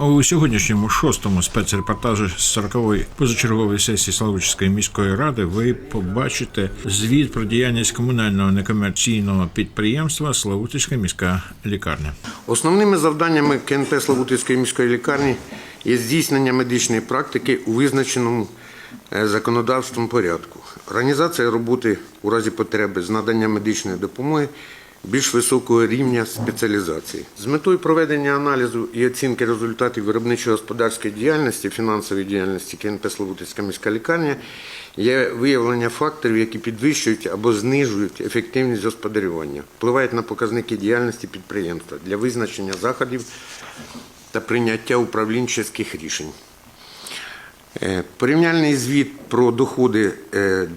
У сьогоднішньому шостому спецрепортажі з 40-ї позачергової сесії Славутської міської ради ви побачите звіт про діяльність комунального некомерційного підприємства Славутська міська лікарня. Основними завданнями КНП Славутицької міської лікарні є здійснення медичної практики у визначеному е, законодавством порядку, організація роботи у разі потреби з надання медичної допомоги більш високого рівня спеціалізації. З метою проведення аналізу і оцінки результатів виробничо-господарської діяльності, фінансової діяльності КНП Славутицька міська лікарня є виявлення факторів, які підвищують або знижують ефективність господарювання, впливають на показники діяльності підприємства для визначення заходів та прийняття управлінчих рішень. Е, Порівняльний звіт про доходи е,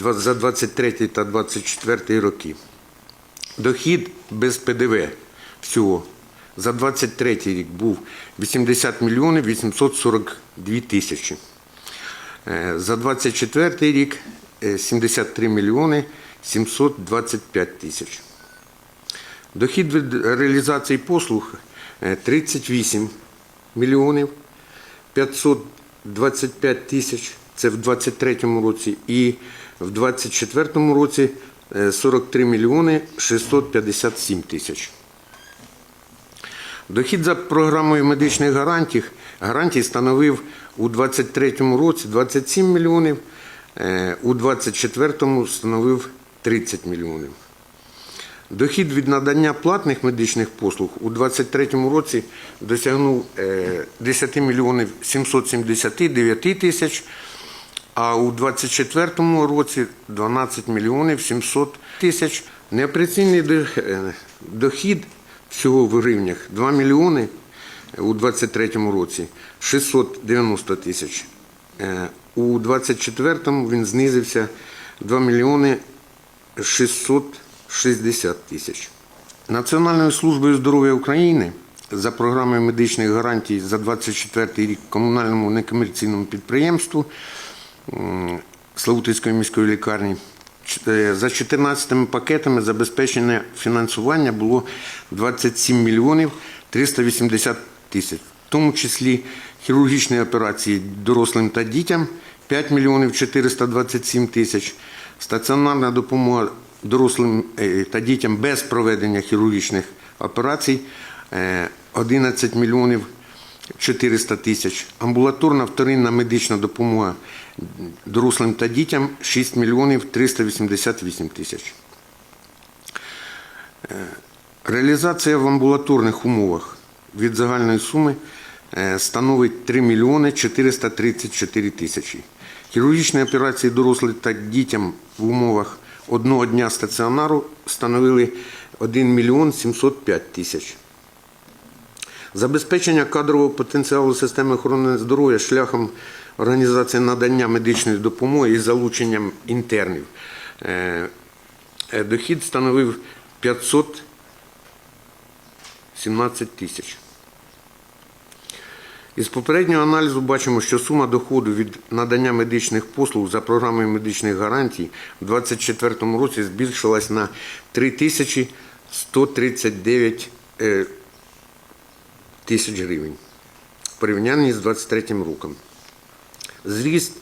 за 23 та 24 роки. Дохід без ПДВ всього за 23 рік був 80 мільйонів 842 тисячі. Е, За 24 рік е, 73 мільйони 725 тисяч. Дохід від реалізації послуг е, 38 мільйонів 525 тисяч. Це в 23 році. І в 24 році е, 43 мільйони 657 тисяч. Дохід за програмою медичних гарантій, гарантій становив у 23 році 27 мільйонів, е, у 24 становив 30 мільйонів. Дохід від надання платних медичних послуг у 2023 році досягнув е, 10 мільйонів 779 тисяч, а у 2024 році 12 мільйонів 700 тисяч. Неопераційний е, дохід всього в гривнях 2 мільйони у 2023 році 690 тисяч. Е, У 2024 він знизився 2 мільйони 660 тисяч. Національною службою здоров'я України за програмою медичних гарантій за 24 рік комунальному некомерційному підприємству Славутицької міської лікарні. Е, за 14 пакетами забезпечене фінансування було 27 мільйонів 380 тисяч, в тому числі хірургічні операції дорослим та дітям 5 мільйонів 427 тисяч, стаціонарна допомога дорослим е, та дітям без проведення хірургічних операцій е, 11 мільйонів 400 тисяч, амбулаторна вторинна медична допомога дорослим та дітям 6 мільйонів 388 тисяч. Е, Реалізація в амбулаторних умовах від загальної суми е, становить 3 мільйони 434 тисячі. Хірургічні операції дорослим та дітям в умовах одного дня стаціонару становили 1 мільйон 705 тисяч. Забезпечення кадрового потенціалу системи охорони здоров'я шляхом організації надання медичної допомоги із залученням інтернів. Е, е, Дохід становив 517 тисяч. Із попереднього аналізу бачимо, що сума доходу від надання медичних послуг за програмою медичних гарантій у 2024 році збільшилась на 3139 е, тисяч гривень в порівнянні з 2023 роком. Зріст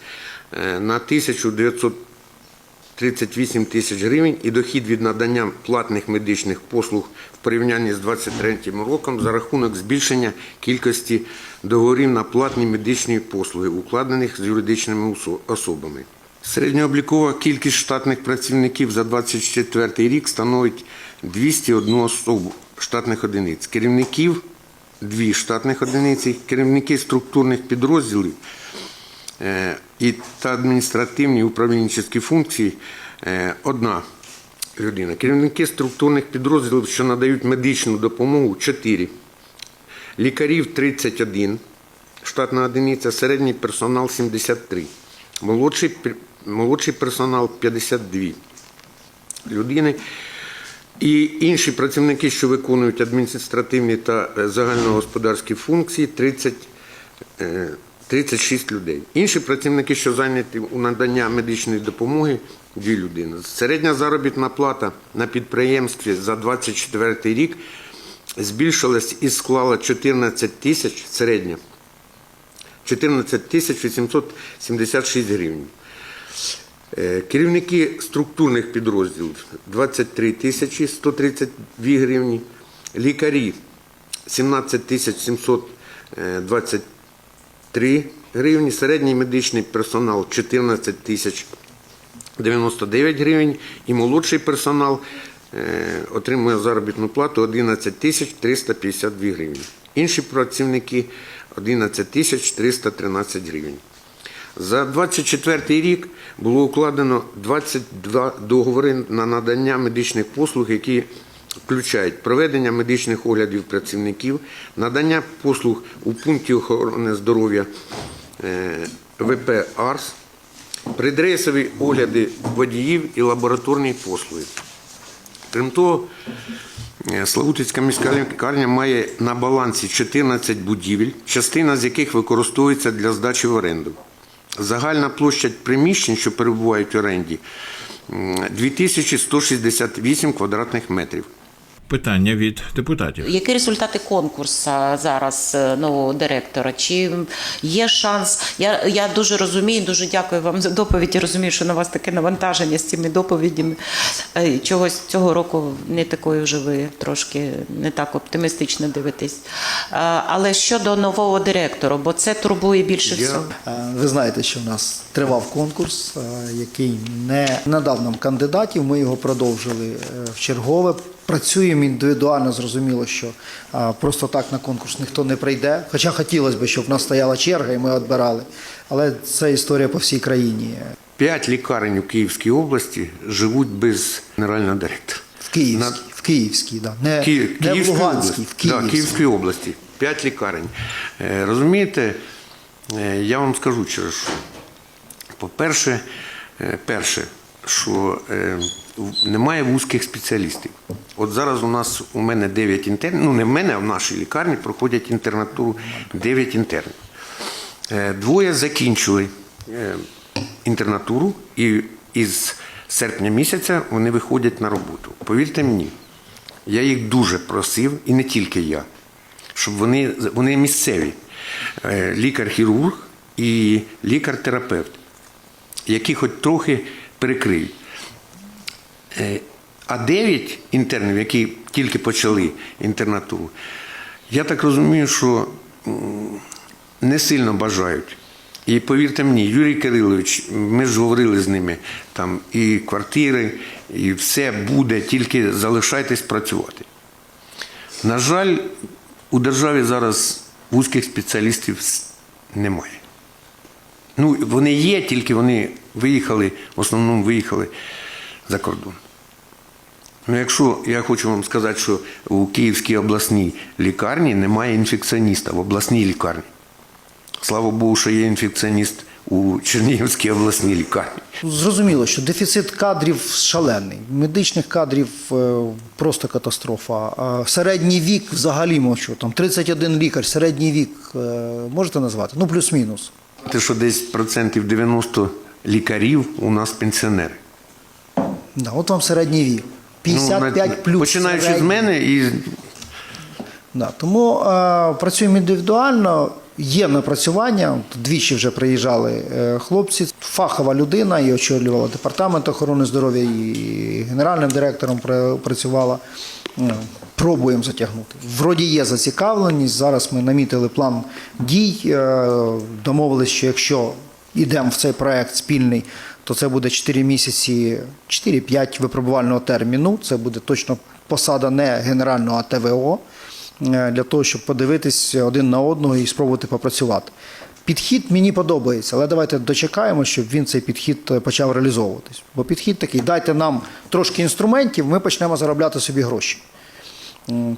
е, на 1938 тисяч гривень і дохід від надання платних медичних послуг в порівнянні з 2023 роком за рахунок збільшення кількості договорів на платні медичні послуги, укладених з юридичними особами. Середньооблікова кількість штатних працівників за 2024 рік становить 201 особу штатних одиниць. Керівників дві штатних одиниці, керівники структурних підрозділів е, і та адміністративні управлінчі функції е, одна людина. Керівники структурних підрозділів, що надають медичну допомогу 4. Лікарів 31, штатна одиниця, середній персонал 73, молодший, молодший персонал 52 людини. І інші працівники, що виконують адміністративні та е, загальногосподарські функції, 30, е, 36 людей. Інші працівники, що зайняті у надання медичної допомоги, 2 людини. Середня заробітна плата на підприємстві за 24 рік збільшилась і склала 14 тисяч середня. 14 тисяч 876 гривень. Е, Керівники структурних підрозділів 23 тисячі 132 гривні. Лікарі 17 тисяч 723 гривні. Середній медичний персонал 14 тисяч 99 гривень. І молодший персонал е, отримує заробітну плату 11 тисяч 352 гривні. Інші працівники 11 тисяч 313 гривень. За 24 рік було укладено 22 договори на надання медичних послуг, які включають проведення медичних оглядів працівників, надання послуг у пункті охорони здоров'я е, ВП АРС, предрейсові огляди водіїв і лабораторні послуги. Крім того, е, Славутицька міська лікарня має на балансі 14 будівель, частина з яких використовується для здачі в оренду. Загальна площа приміщень, що перебувають в оренді, м, 2168 квадратних метрів. Питання від депутатів. Які результати конкурсу зараз е, нового директора? Чи є шанс? Я, я дуже розумію, дуже дякую вам за доповідь. Я розумію, що на вас таке навантаження з цими доповідями. Е, Чогось цього року не такою вже ви трошки не так оптимістично дивитесь. Е, Але щодо нового директора, бо це турбує більше Я- всього. Ви знаєте, що в нас тривав конкурс, який не надав нам кандидатів. Ми його продовжили в чергове. Працюємо індивідуально, зрозуміло, що просто так на конкурс ніхто не прийде. Хоча хотілося б, щоб в нас стояла черга і ми відбирали. Але це історія по всій країні. П'ять лікарень у Київській області живуть без генерального директора. В Київській, На- в Київській, да. не, Ки- не в Луганській, в Київській. Да, Київській області. П'ять лікарень. Е, Розумієте, е, я вам скажу через що. По-перше, е, перше, що немає вузьких спеціалістів. От зараз у нас у мене 9 інтернів, ну не в мене, а в нашій лікарні проходять інтернатуру 9 інтернів. Е, Двоє закінчили е, інтернатуру і із серпня місяця вони виходять на роботу. Повірте мені, я їх дуже просив, і не тільки я, щоб вони, вони місцеві. Е, Лікар-хірург і лікар-терапевт, які хоч трохи перекриють. Е, А 9 інтернів, які тільки почали інтернатуру, я так розумію, що не сильно бажають. І повірте мені, Юрій Кирилович, ми ж говорили з ними, там і квартири, і все буде, тільки залишайтесь працювати. На жаль, у державі зараз вузьких спеціалістів немає. Ну, вони є, тільки вони виїхали, в основному виїхали за кордон. Ну, якщо я хочу вам сказати, що у Київській обласній лікарні немає інфекціоніста в обласній лікарні. Слава Богу, що є інфекціоніст у Чернігівській обласній лікарні. Зрозуміло, що дефіцит кадрів шалений. Медичних кадрів е, просто катастрофа. А середній вік взагалі мовчу. Там 31 лікар, середній вік е, можете назвати? Ну, плюс-мінус. Те, що десь процентів 90 лікарів у нас пенсіонери. Да, от вам середній вік. 55 Ну, плюс. Починаючи з мене і Да, тому е, працюємо індивідуально. Є напрацювання. Двічі вже приїжджали е, хлопці. Фахова людина і очолювала департамент охорони здоров'я, і генеральним директором працювала. Ну, Пробуємо затягнути. Вроді є зацікавленість. Зараз ми намітили план дій. е, Домовились, що якщо йдемо в цей проект спільний, то це буде 4 місяці, 4-5 випробувального терміну. Це буде точно посада не генерального, а ТВО е, для того, щоб подивитись один на одного і спробувати попрацювати. Підхід мені подобається, але давайте дочекаємо, щоб він цей підхід е, почав реалізовуватись. Бо підхід такий: дайте нам трошки інструментів, ми почнемо заробляти собі гроші.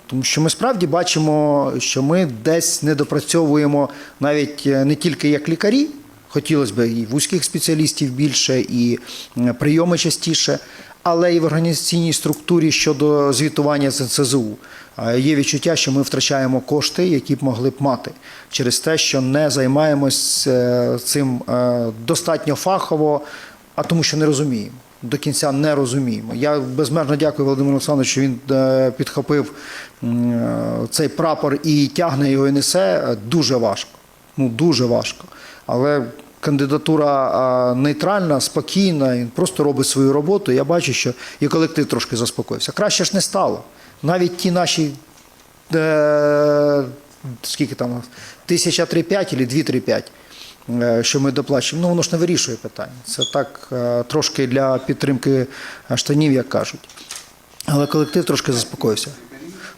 Тому що ми справді бачимо, що ми десь недопрацьовуємо навіть е, не тільки як лікарі, хотілося б і вузьких спеціалістів більше, і е, прийоми частіше, але і в організаційній структурі щодо звітування з. Е, Є відчуття, що ми втрачаємо кошти, які б могли б мати через те, що не займаємось е, цим достатньо фахово, а тому що не розуміємо. до кінця не розуміємо. Я безмежно дякую Володимиру Олександровичу, що він підхопив цей прапор і тягне його і несе. Дуже важко. Ну, дуже важко. Але кандидатура нейтральна, спокійна, він просто робить свою роботу. Я бачу, що і колектив трошки заспокоївся. Краще ж не стало. Навіть ті наші е, скільки там, 1035 чи 235, е, що ми доплачуємо, ну воно ж не вирішує питання. Це так е, трошки для підтримки штанів, як кажуть. Але колектив трошки заспокоївся.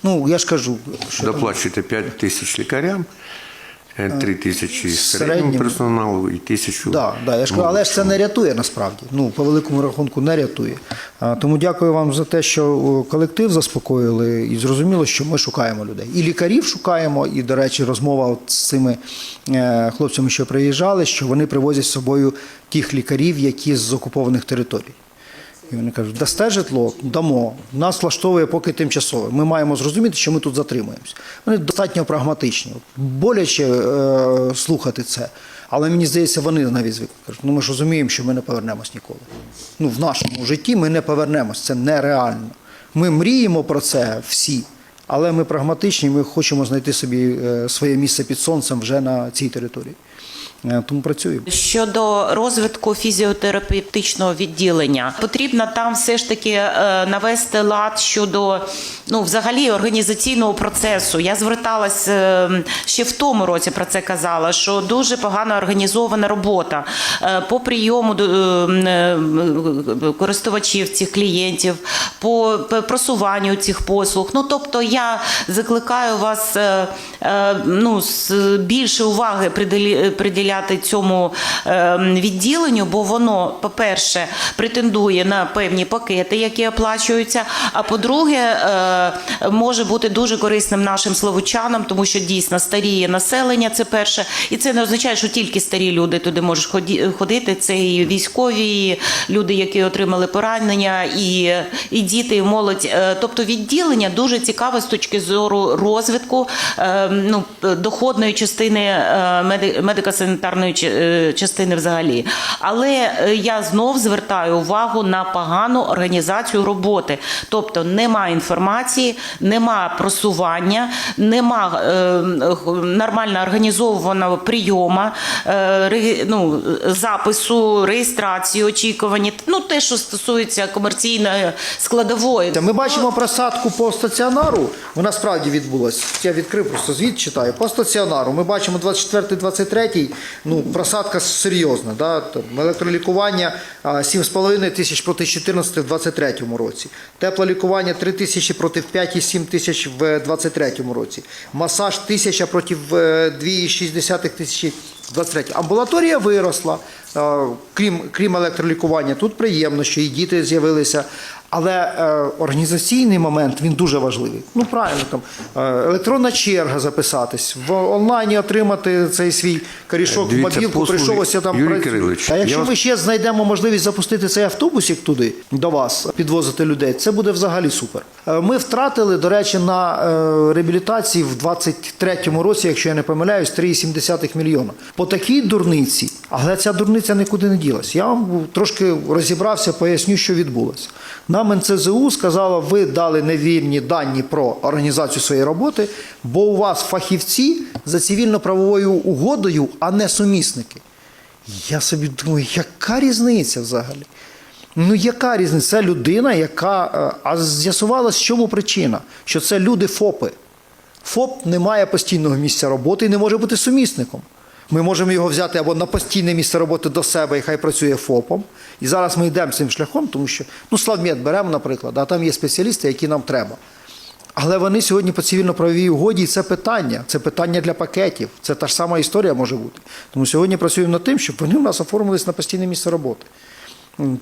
Ну, я ж кажу, що Доплачуєте 5 тисяч лікарям, 3 тисячі середньому. середньому персоналу і тисячу. Да, да, я ж кажу, але ж це не рятує насправді. Ну, по великому рахунку не рятує. Тому дякую вам за те, що колектив заспокоїли і зрозуміло, що ми шукаємо людей. І лікарів шукаємо, і, до речі, розмова з цими е, хлопцями, що приїжджали, що вони привозять з собою тих лікарів, які з окупованих територій. І вони кажуть, дасте житло, дамо. Нас влаштовує поки тимчасове. Ми маємо зрозуміти, що ми тут затримуємося. Вони достатньо прагматичні. Боляче е, слухати це. Але мені здається, вони навіть звикли. Кажуть, ну ми ж розуміємо, що ми не повернемось ніколи. Ну, в нашому житті ми не повернемось. Це нереально. Ми мріємо про це всі, але ми прагматичні, ми хочемо знайти собі е, своє місце під сонцем вже на цій території. Е, Тому працюємо. Щодо розвитку фізіотерапевтичного відділення, потрібно там все ж таки е, навести лад щодо ну, взагалі організаційного процесу. Я зверталась е, ще в тому році про це казала, що дуже погано організована робота по прийому користувачів цих клієнтів, по просуванню цих послуг. Ну тобто я закликаю вас ну, більше уваги приділі- приділяти цьому е, відділенню, бо воно, по-перше, претендує на певні пакети, які оплачуються. А по-друге, е, може бути дуже корисним нашим словучанам, тому що дійсно старіє населення. Це перше, і це не означає, що тільки старі люди туди можуть ходити. Це і військові, і люди, які отримали поранення, і, і діти, і молодь. Е, Тобто відділення дуже цікаве з точки зору розвитку е, ну, доходної частини е, медико-санітарної ч- е, частини взагалі. Але е, я знов звертаю увагу на погану організацію роботи. Тобто нема інформації, нема просування, нема е, нормально організованого прийому, е, ну, запису, реєстрації, очікування. Ну, те, що стосується комерційної складової. Ми бачимо просадку по стаціонару. Вона справді відбулася. Я відкрив, просто звіт читаю. По стаціонару ми бачимо 24-23, ну, просадка серйозна. Да? Там Електролікування а, 7,5 тисяч проти 14 в 23 році. Теплолікування 3 тисячі проти 5,7 тисяч в 23 році. Масаж 1000 проти е, 2,6 тисячі в 23. Амбулаторія виросла, е, крім, крім електролікування. Тут приємно, що і діти з'явилися. Але е, організаційний момент він дуже важливий. Ну правильно, там е, електронна черга записатись, в онлайні отримати цей свій корішок в мобілку, прийшов ось я там Юрій. Кирилович, А якщо я вас- ми ще знайдемо можливість запустити цей автобусик туди до вас, підвозити людей, це буде взагалі супер. Е, Ми втратили, до речі, на е, реабілітації в 23-му році, якщо я не помиляюсь, 3,7 мільйона. По такій дурниці, але ця дурниця нікуди не ділась. Я вам трошки розібрався, поясню, що відбулося. Нам НЦЗУ сказало, ви дали невірні дані про організацію своєї роботи, бо у вас фахівці за цивільно-правовою угодою, а не сумісники. Я собі думаю, яка різниця взагалі? Ну, яка різниця? Це людина, яка. е, А з'ясувалось, в чому причина? Що це люди ФОПи. ФОП не має постійного місця роботи і не може бути сумісником. Ми можемо його взяти або на постійне місце роботи до себе, і хай працює ФОПом. І зараз ми йдемо цим шляхом, тому що ну, Славмед беремо, наприклад, а там є спеціалісти, які нам треба. Але вони сьогодні по цивільно-правовій угоді, і це питання. Це питання для пакетів. Це та ж сама історія може бути. Тому сьогодні працюємо над тим, щоб вони у нас оформились на постійне місце роботи.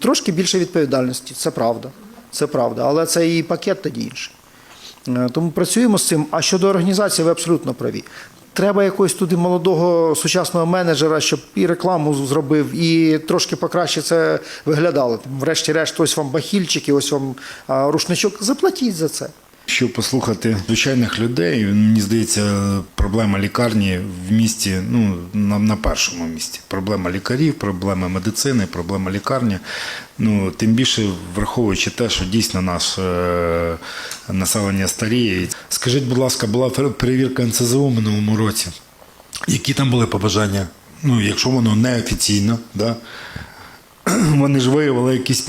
Трошки більше відповідальності, це правда. Це правда. Але це і пакет тоді інший. Е, Тому працюємо з цим. А щодо організації, ви абсолютно праві. Треба якогось туди молодого сучасного менеджера, щоб і рекламу зробив, і трошки покраще це виглядало. Врешті-решт, ось вам бахільчики, ось вам рушничок. Заплатіть за це. Щоб послухати звичайних людей, мені здається, проблема лікарні в місті ну, на, на першому місці. Проблема лікарів, проблема медицини, проблема лікарні. Ну, тим більше враховуючи те, що дійсно наше е, населення старіє. Скажіть, будь ласка, була перевірка НСЗУ минулому році. Які там були побажання? Ну, якщо воно неофіційно, да? вони ж виявили якісь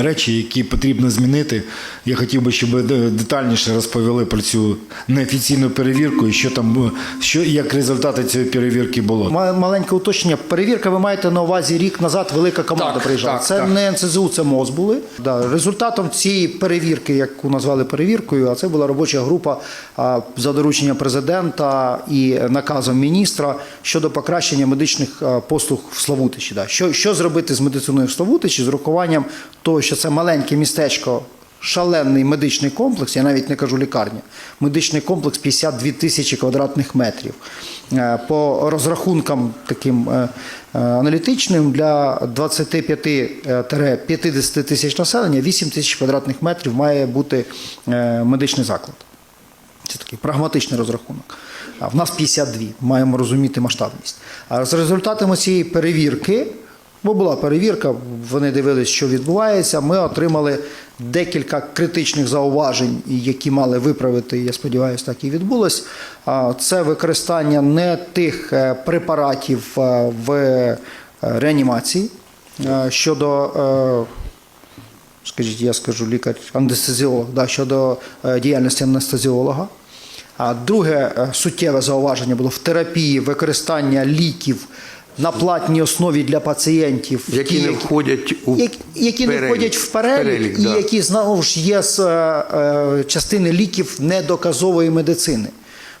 речі, які потрібно змінити. Я хотів би, щоб детальніше розповіли про цю неофіційну перевірку і що там що як результати цієї перевірки було. Ма- Маленьке уточнення. Перевірка, ви маєте на увазі рік назад велика команда Так, приїжджала. так, це так. не НСЗУ, це МОЗ були. Да. Результатом цієї перевірки, яку назвали перевіркою, а це була робоча група за дорученням президента і наказом міністра щодо покращення медичних послуг в Славутичі. Да. Що, що зробити з медициною в Славутичі з урахуванням того, що це маленьке містечко. Шалений медичний комплекс, я навіть не кажу лікарня, медичний комплекс 52 тисячі квадратних метрів. Е, По розрахункам таким е, е, аналітичним для 25-50 тисяч населення 8 тисяч квадратних метрів має бути медичний заклад. Це такий прагматичний розрахунок. А в нас 52, маємо розуміти масштабність. А з результатами цієї перевірки, бо була перевірка, вони дивилися, що відбувається. Ми отримали декілька критичних зауважень, які мали виправити. Я сподіваюся, так і відбулось. Це використання не тих е, препаратів е, в е, реанімації щодо. скажіть, я скажу лікар анестезіолог да, щодо діяльності анестезіолога. А друге суттєве зауваження було в терапії використання ліків на платній основі для пацієнтів, Які не входять у які, які не входять в перелік, Перелік, і да. які знову ж є з е, е, частини ліків недоказової медицини.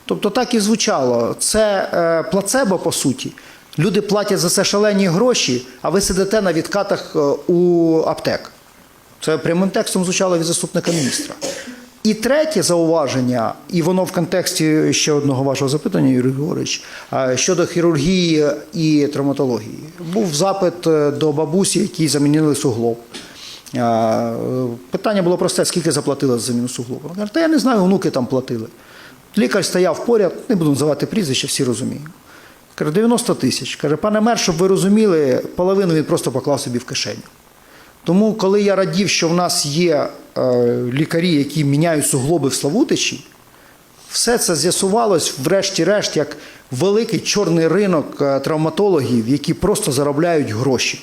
Тобто так і звучало. Це е, плацебо, по суті. Люди платять за це шалені гроші, а ви сидите на відкатах е, у аптек. Це прямим текстом звучало від заступника міністра. І третє зауваження, і воно в контексті ще одного вашого запитання, Юрій Григорович, щодо хірургії і травматології. Був запит е, до бабусі, якій замінили суглоб. Питання було просте: скільки заплатили за заміну суглоба? Вона каже, та я не знаю, онуки там платили. Лікар стояв поряд, не буду називати прізвище, всі розуміють. Каже, 90 тисяч. Каже, пане мер, щоб ви розуміли, половину він просто поклав собі в кишеню. Тому, коли я радів, що в нас є е, лікарі, які міняють суглоби в Славутичі, все це з'ясувалось, врешті-решт, як великий чорний ринок е, травматологів, які просто заробляють гроші.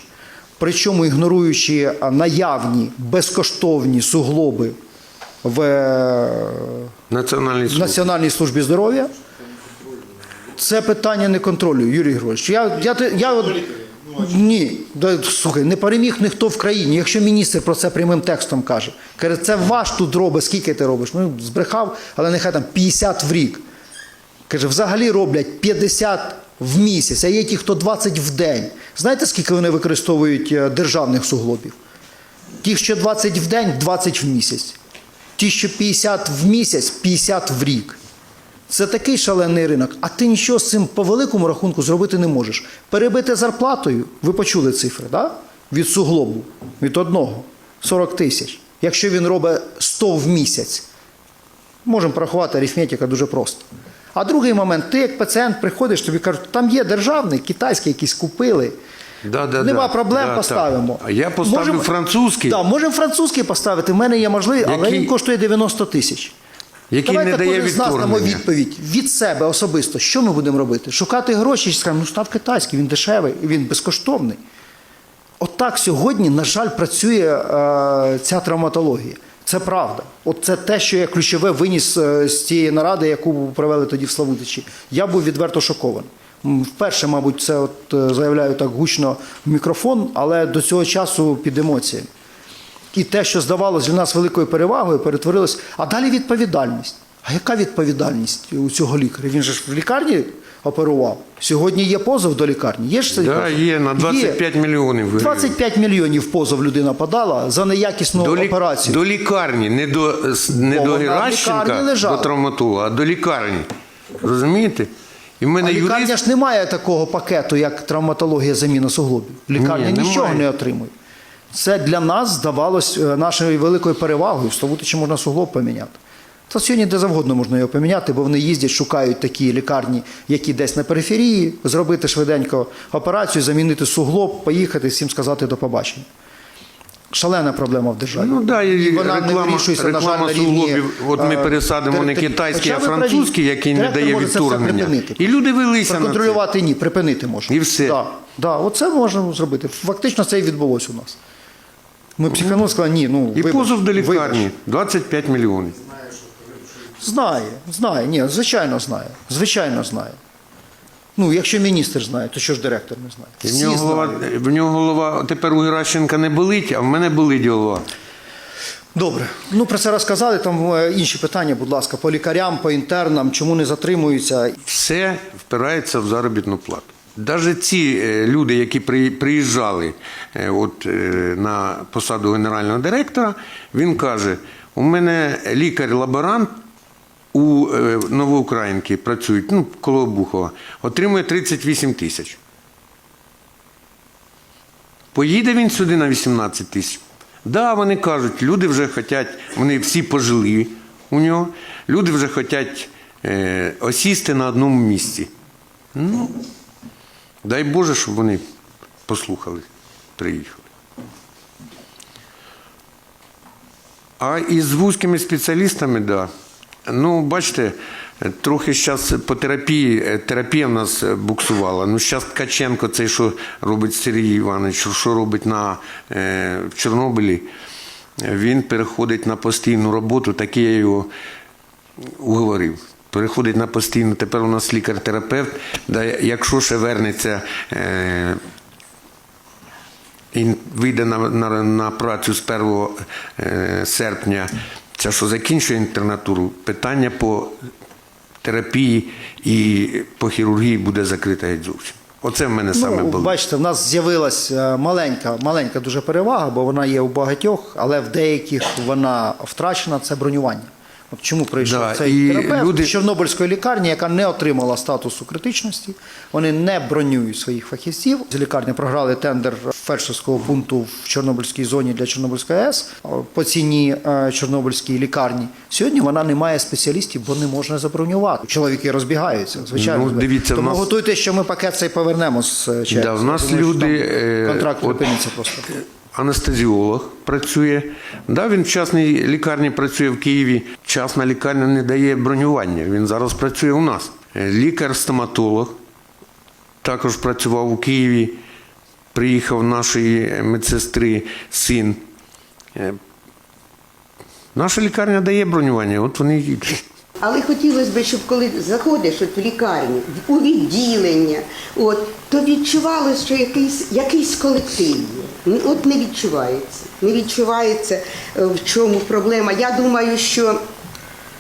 Причому ігноруючи е, наявні безкоштовні суглоби в Національний в. Національній службі здоров'я. Це питання не контролюю, Юрій Григорович. Я, я, я, от- ні, да, слухай, не переміг ніхто в країні. Якщо міністр про це прямим текстом каже, каже, це ваш тут робить, скільки ти робиш? Ну, збрехав, але нехай там 50 в рік. Каже, взагалі роблять 50 в місяць, а є ті, хто 20 в день. Знаєте, скільки вони використовують е, державних суглобів? Ті, що 20 в день, 20 в місяць. Ті, що 50 в місяць, 50 в рік. Це такий шалений ринок, а ти нічого з цим по великому рахунку зробити не можеш. Перебити зарплатою, ви почули цифри, да? від суглобу, від одного 40 тисяч. Якщо він робить 100 в місяць, можемо порахувати арифметика дуже просто. А другий момент, ти як пацієнт приходиш, тобі кажуть, там є державний, китайський якийсь купили. Да, да, Нема да. проблем, Да, поставимо. А я поставлю французький. Так, можемо французький поставити. В мене є можливість, але Який- він коштує 90 тисяч. Який Давайте не дає кожен з нас дамо відторгнення. відповідь від себе особисто. Що ми будемо робити? Шукати гроші, чи скажемо, ну став китайський, він дешевий, він безкоштовний. Отак сьогодні, на жаль, працює е, ця травматологія. Це правда. От це те, що я ключове виніс е, з тієї наради, яку провели тоді в Славутичі. Я був відверто шокований. М, Вперше, мабуть, це от е, заявляю так гучно в мікрофон, але до цього часу під емоціями. І те, що здавалося для нас великою перевагою, перетворилось. А далі відповідальність. А яка відповідальність у цього лікаря? Він же ж в лікарні оперував. Сьогодні є позов до лікарні. Є ж цей Да, позов? є, на 25 мільйонів гривень. 25 мільйонів позов людина подала за неякісну До, лі... операцію. до лікарні, не до, не до Геращенка, до травматолога, а до лікарні. Розумієте? І в мене А лікарня юрист... ж не має такого пакету, як травматологія заміна суглобів. Лікарня Ні, нічого немає. не отримує. Це для нас здавалось е, нашою великою перевагою. В Славутичі можна суглоб поміняти. Та сьогодні де завгодно можна його поміняти, бо вони їздять, шукають такі лікарні, які десь на периферії, зробити швиденько операцію, замінити суглоб, поїхати, всім сказати до побачення. Шалена проблема в державі. Ну да, і вона не реклама, вирішується, на жаль, реклама на рівні. От ми е, пересадимо не китайський, а французький, який не дає відторгнення. І люди велися на це. Ні, припинити може. І все. Да, да, оце можемо зробити. Фактично це і відбулося у нас. Ми психанули, сказали, ні, ну І вибач, позов до лікарні 25 мільйонів. Знає, знає, ні, звичайно знає. Звичайно знає. Ну, якщо міністр знає, то що ж директор не знає? І в нього голова, знають. в нього голова тепер у Геращенка не болить, а в мене болить голова. Добре. Ну про це розказали. Там е, інші питання, будь ласка, по лікарям, по інтернам, чому не затримуються. Все впирається в заробітну плату. Навіть ці е, люди, які приїжджали е, от, е, на посаду генерального директора, він каже: у мене лікар-лаборант у Новоукраїнки працюють, ну, коло Обухова, отримує 38 тисяч. Поїде він сюди на 18 тисяч. Да, вони кажуть, люди вже хочуть, вони всі пожили у нього, люди вже хочуть е, осісти на одному місці. Ну, дай Боже, щоб вони послухали, приїхали. А із вузькими спеціалістами, да. Ну, бачите, трохи зараз по терапії, е, терапія в нас е, буксувала. Ну, зараз Ткаченко, цей, що робить Сергій Іванович, що- робить на, е, в Чорнобилі, він переходить на постійну роботу, так я його уговорив. Переходить на постійну, тепер у нас лікар-терапевт, да, якщо ще вернеться е, і вийде на, на, на працю з 1 е, серпня, це що закінчує інтернатуру, питання по терапії і по хірургії буде закрите геть зовсім. Оце в мене саме Ну, було. бачите, в нас з'явилась е, маленька, маленька дуже перевага, бо вона є у багатьох, але в деяких вона втрачена це бронювання. От чому прийшов Да, цей і терапевт люди- з Чорнобильської лікарні, яка не отримала статусу критичності, вони не бронюють своїх фахівців. З лікарні програли тендер фельдшерського пункту в Чорнобильській зоні для Чорнобильської АЕС по ціні е, Чорнобильській лікарні. Сьогодні вона не має спеціалістів, бо не можна забронювати. Чоловіки розбігаються, звичайно. Ну, дивіться, Тому нас- готуйте, що ми пакет цей повернемо з е, ЧЕК. Да, в нас що люди, е, контракт припиниться просто. Анестезіолог працює. Да, він в частній лікарні працює в Києві. Частна лікарня не дає бронювання. Він зараз працює у нас. Е, Лікар-стоматолог також працював у Києві. Приїхав нашої медсестри син. Е, Наша лікарня дає бронювання, от вони і- Але хотілося б, щоб коли заходиш от в лікарню, у відділення, от, то відчувалося, що якийсь, якийсь колектив є. Ну, От не відчувається. Не відчувається, е, в чому проблема. Я думаю, що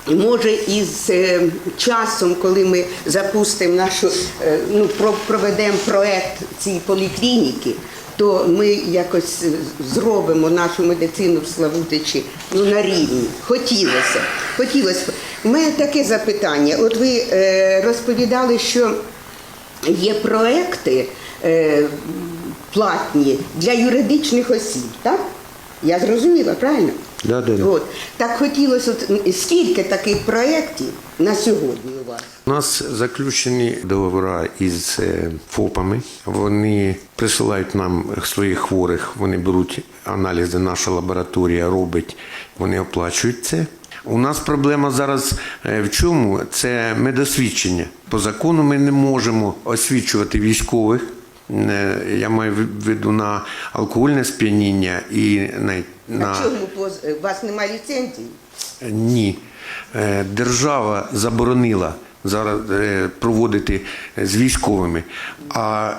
може із е, часом, коли ми запустимо нашу, е, ну, проведемо проект цієї поліклініки, то ми якось зробимо нашу медицину в Славутичі ну, на рівні. Хотілося. Хотілося. У мене таке запитання. От ви розповідали, що є проекти платні для юридичних осіб, так? Я зрозуміла, правильно? Да, да, да. От. Так хотілося, от, скільки таких проєктів на сьогодні у вас? У нас заключені договори із е, ФОПами. Вони присилають нам своїх хворих, вони беруть аналізи, наша лабораторія робить, вони оплачують це. У нас проблема зараз е, в чому? Це медосвідчення. По закону ми не можемо освічувати військових. Е, Я маю в виду на алкогольне сп'яніння і на, на... А чому у вас немає ліцензії? Ні. Е, Держава заборонила зараз е, проводити з військовими. А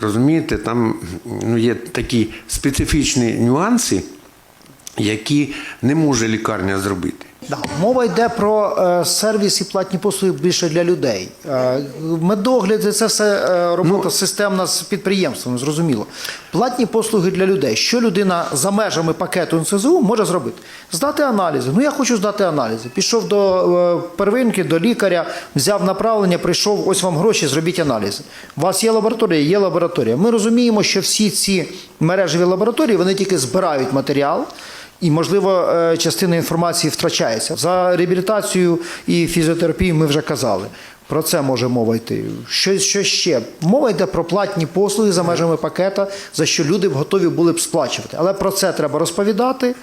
розумієте, там ну, є такі специфічні нюанси, які не може лікарня зробити. Да, мова йде про е, сервіс і платні послуги більше для людей. Е, медогляд це все е, робота системна з підприємством, зрозуміло. Платні послуги для людей. Що людина за межами пакету НСЗУ може зробити? Здати аналізи. Ну я хочу здати аналізи. Пішов до е, первинки, до лікаря, взяв направлення, прийшов, ось вам гроші, зробіть аналізи. У вас є лабораторія, є лабораторія. Ми розуміємо, що всі ці мережеві лабораторії вони тільки збирають матеріал. І, можливо, е, частина інформації втрачається. За реабілітацію і фізіотерапію ми вже казали. Про це може мова йти. Що, що ще? Мова йде про платні послуги за межами пакета, за що люди готові були б сплачувати. Але про це треба розповідати.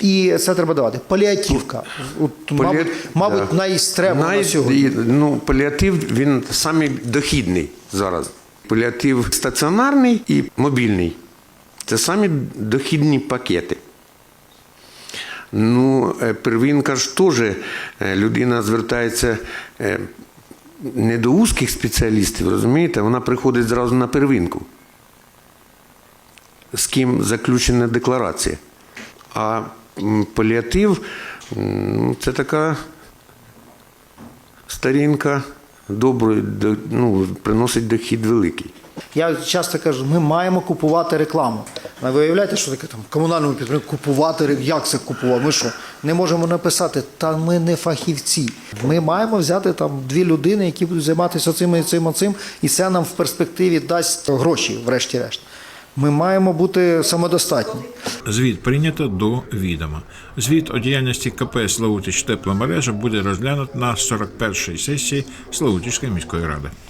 І це треба давати. Паліативка. От, мабуть, мабуть да. найстребна на сьогодні. Ну, паліатив він самий дохідний зараз. Паліатив стаціонарний і мобільний. Це самі дохідні пакети. Ну, е, первинка ж теж людина звертається е, не до узких спеціалістів, розумієте? Вона приходить зразу на первинку. З ким заключена декларація. А паліатив це така старінка доброї, ну, приносить дохід великий. Я часто кажу, ми маємо купувати рекламу. Ви виявляєте, що таке там комунальному підприємству купувати як це купувати? Ми що? Не можемо написати, та ми не фахівці. Ми маємо взяти там дві людини, які будуть займатися цим і цим, і цим, і це нам в перспективі дасть гроші, врешті-решт. Ми маємо бути самодостатні. Звіт прийнято до відома. Звіт о діяльності КП Славутич тепломережа буде розглянут на 41-й сесії Славутичської міської ради.